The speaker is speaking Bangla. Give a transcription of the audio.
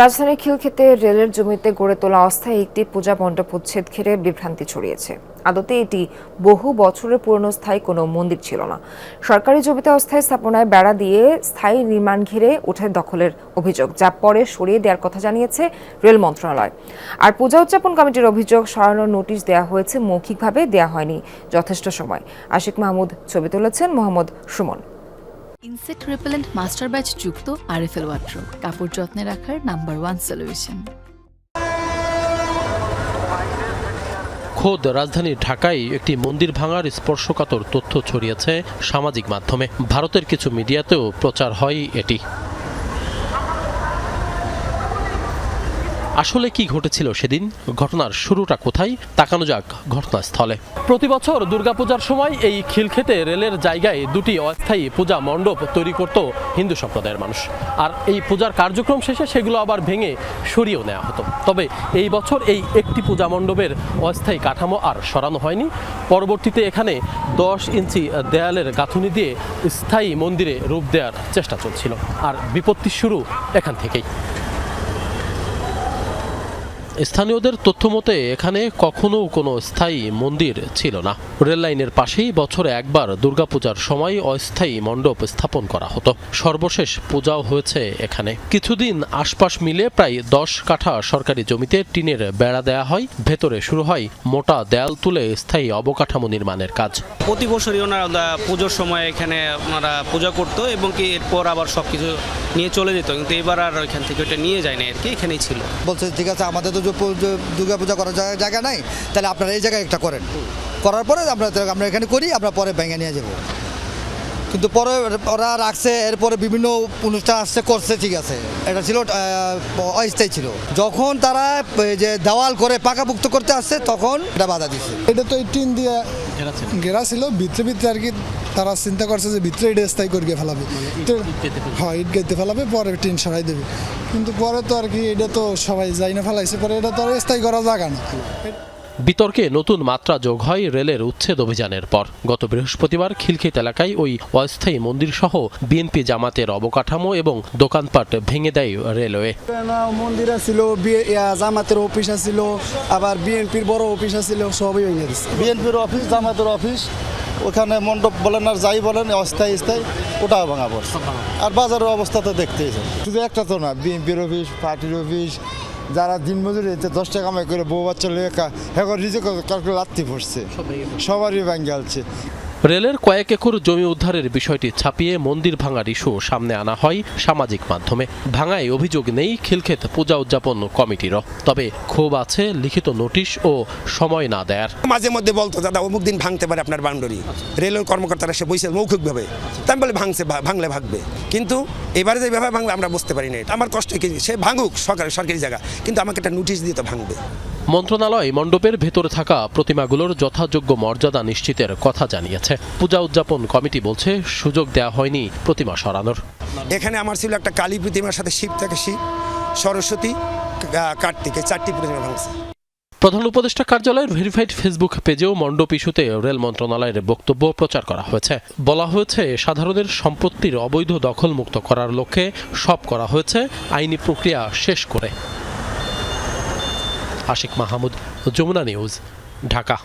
রাজধানীর খিলক্ষেতে রেলের জমিতে গড়ে তোলা অস্থায়ী একটি পূজা মণ্ডপ উচ্ছেদ ঘিরে বিভ্রান্তি ছড়িয়েছে। আদতে এটি বহু বছরের পুরনো স্থায়ী কোনো মন্দির ছিল না। সরকারি জমিতে অস্থায়ী স্থাপনায় বেড়া দিয়ে স্থায়ী নির্মাণ ঘিরে উঠে দখলের অভিযোগ, যা পরে সরিয়ে দেওয়ার কথা জানিয়েছে রেল মন্ত্রণালয়। আর পূজা উদযাপন কমিটির অভিযোগ, সরানোর নোটিশ দেওয়া হয়েছে, মৌখিকভাবে দেওয়া হয়নি যথেষ্ট সময়। আশিক মাহমুদ ছবি তুলেছেন Mohammad Sumon. Insect repellent master batch যুক্ত আরএফএল ওয়াট্রো। কাপড় যত্নে রাখার নাম্বার ওয়ান সলিউশন। খোদ রাজধানী ঢাকায় একটি মন্দির ভাঙার স্পর্শকাতর তথ্য ছড়িয়েছে সামাজিক মাধ্যমে। ভারতের কিছু মিডিয়াতেও প্রচার হয় এটি। আসলে কি ঘটেছিল সেদিন? ঘটনার শুরুটা কোথায়? তাকানো যাক ঘটনাস্থলে। প্রতি বছর দুর্গাপূজার সময় এই খিলক্ষেতে রেলের জায়গায় দুটি অস্থায়ী পূজা মণ্ডপ তৈরি করত হিন্দু সম্প্রদায়ের মানুষ। আর এই পূজার কার্যক্রম শেষে সেগুলো আবার ভেঙে সরিয়েও নেওয়া হতো। তবে এই বছর এই একটি পূজা মণ্ডপের অস্থায়ী কাঠামো আর সরানো হয়নি। পরবর্তীতে এখানে দশ ইঞ্চি দেয়ালের গাঁথুনি দিয়ে স্থায়ী মন্দিরে রূপ দেওয়ার চেষ্টা চলছিল। আর বিপত্তি শুরু এখান থেকেই। স্থানীয়দের তথ্য মতে এখানে কখনো কোনো স্থায়ী মন্দির ছিল না। রেল লাইনের পাশেই বছরে একবার দুর্গাপূজার সময় অস্থায়ী মণ্ডপ স্থাপন করা হতো। সর্বশেষ পূজাও হয়েছে এখানে। কিছুদিন আশপাশ মিলে প্রায় দশ কাঠা সরকারি জমিতে টিনের বেড়া দেয়া হয়। ভেতরে শুরু হয় মোটা দেয়াল তুলে স্থায়ী অবকাঠামো নির্মাণের কাজ। প্রতি বছরই ওনারা পুজোর সময় এখানে ওনারা পূজা করতো এবং কি এরপর আবার সব কিছু নিয়ে চলে যেত কিন্তু এবার আর ওইখান থেকে ওটা নিয়ে যায় না আর কি এখানেই ছিল। বলছে ঠিক আছে আমাদের তো দুর্গা পূজা করার জায়গা- নাই তাহলে আপনারা এই জায়গায় একটা করেন। করার পরে আমরা আমরা এখানে করি আমরা পরে ভেঙে নিয়ে যাব। কিন্তু পরে ওরা রাখছে এরপরে বিভিন্ন অনুষ্ঠান আসছে করছে ঠিক আছে। এটা ছিল অস্থায়ী ছিল। যখন তারা যে দেওয়াল করে পাকাপুক্ত করতে আসছে তখন এটা বাধা দিচ্ছে এটা তো এই টিন দিয়ে ঘেরা ছিল ভিতরে ভিতরে আর কি তারা চিন্তা করছে যে ভিতরে ইট স্থায়ী করিয়ে ফেলাবে। তো হ্যাঁ ইট গাইতে ফেলাবে পরে টিন সরাই দেবে। কিন্তু পরে তো আর কি এটা তো সবাই যাই না ফেলাইছে পরে এটা তো আর স্থায়ী করা জায়গা না। বিতর্কে নতুন মাত্রা যোগ হয় রেলের উচ্ছেদ অভিযানের পর। গত বৃহস্পতিবার খিলখিত এলাকায় ওই অস্থায়ী মন্দির সহ বিএনপি জামাতের অবকাঠামো এবং দোকানপাট ভেঙে দেয় রেলওয়ে। মন্দির ছিল জামাতের অফিস ছিল আবার বিএনপির বড় অফিস ছিল সবই ভেঙে দিচ্ছে বিএনপির অফিস জামাতের অফিস ওখানে মণ্ডপ বলেন আর যাই বলেন অস্থায়ী স্থায়ী ওটাও ভাঙা পড়ছে। আর বাজারের অবস্থা তো দেখতেই শুধু একটা তো না বিএনপির অফিস পার্টির অফিস যারা দিনমজুরি এতে দশ টাকা কামাই করে বউ বাচ্চা লেখা এখন নিজে কালকে লাত্তি পড়ছে। সবারই ব্যাঙ্গে আলছে। রেলের কয়েক একর জমি উদ্ধারের বিষয়টি ছাপিয়ে মন্দির ভাঙার ইস্যু সামনে আনা হয় সামাজিক মাধ্যমে। ভাঙায় অভিযোগ নেই খিলক্ষেত পূজা উদযাপন কমিটিরও। তবে ক্ষোভ আছে লিখিত নোটিশ ও সময় না দেয়ার। মাঝে মধ্যে বলতো, দাদা, অমুক দিন ভাঙতে পারে আপনার বাউন্ডারি। রেলের কর্মকর্তারা সে বইছে মৌখিকভাবে। তাই বলে, ভাঙছে ভাঙলে ভাগবে। কিন্তু এবারে যে ভাবে ভাঙবে, আমরা বুঝতে পারি না। আমার কষ্ট কি? সে ভাঙুক, সরকারি সরকারি জায়গা। কিন্তু আমাকে একটা নোটিশ দিয়ে তো ভাঙবে। মন্ত্রণালয় মণ্ডপের ভেতরে থাকা প্রতিমাগুলোর যথাযোগ্য মর্যাদা নিশ্চিতের কথা জানিয়েছে। পূজা উদযাপন কমিটি বলছে সুযোগ দেওয়া হয়নি প্রতিমা সরানোর। এখানে আমার ছিল একটা কালী প্রতিমার সাথে শিব থেকে শিব সরস্বতী কার্তিক চারটি প্রতিমা ভাঙছে। প্রধান উপদেষ্টা কার্যালয়ের ভেরিফাইড ফেসবুক পেজেও মণ্ডপ ইস্যুতে রেল মন্ত্রণালয়ের বক্তব্য প্রচার করা হয়েছে। বলা হয়েছে সাধারণের সম্পত্তির অবৈধ দখল মুক্ত করার লক্ষ্যে সব করা হয়েছে আইনি প্রক্রিয়া শেষ করে। আশিক মাহমুদ যমুনা নিউজ ঢাকা।